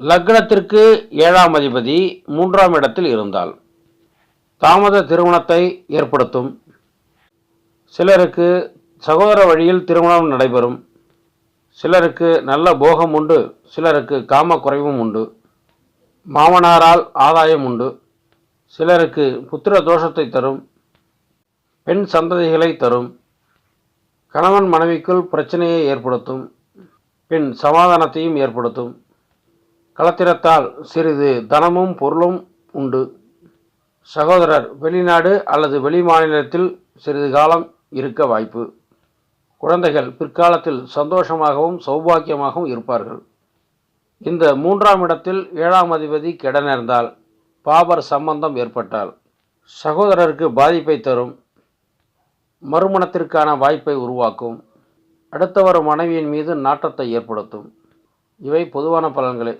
லக்னத்திற்கு ஏழாம் அதிபதி மூன்றாம் இடத்தில் இருந்தால் தாமத திருமணத்தை ஏற்படுத்தும். சிலருக்கு சகோதர வழியில் திருமணம் நடைபெறும். சிலருக்கு நல்ல போகம் உண்டு. சிலருக்கு காம குறைவும் உண்டு. மாமனாரால் ஆதாயம் உண்டு. சிலருக்கு புத்திர தோஷத்தை தரும். பெண் சந்ததிகளை தரும். கணவன் மனைவிக்குள் பிரச்சனையை ஏற்படுத்தும். பின் சமாதானத்தையும் ஏற்படுத்தும். கலத்திரத்தால் சிறிது தனமும் பொருளும் உண்டு. சகோதரர் வெளிநாடு அல்லது வெளி மாநிலத்தில் சிறிது காலம் இருக்க வாய்ப்பு. குழந்தைகள் பிற்காலத்தில் சந்தோஷமாகவும் சௌபாக்கியமாகவும் இருப்பார்கள். இந்த மூன்றாம் இடத்தில் ஏழாம் அதிபதி கிடநேர்ந்தால் பாபர் சம்பந்தம் ஏற்பட்டால் சகோதரருக்கு பாதிப்பை தரும் மறுமணத்திற்கான வாய்ப்பை உருவாக்கும் அடுத்தவர் மனைவியின் மீது நாட்டத்தை ஏற்படுத்தும். இவை பொதுவான பலன்களே.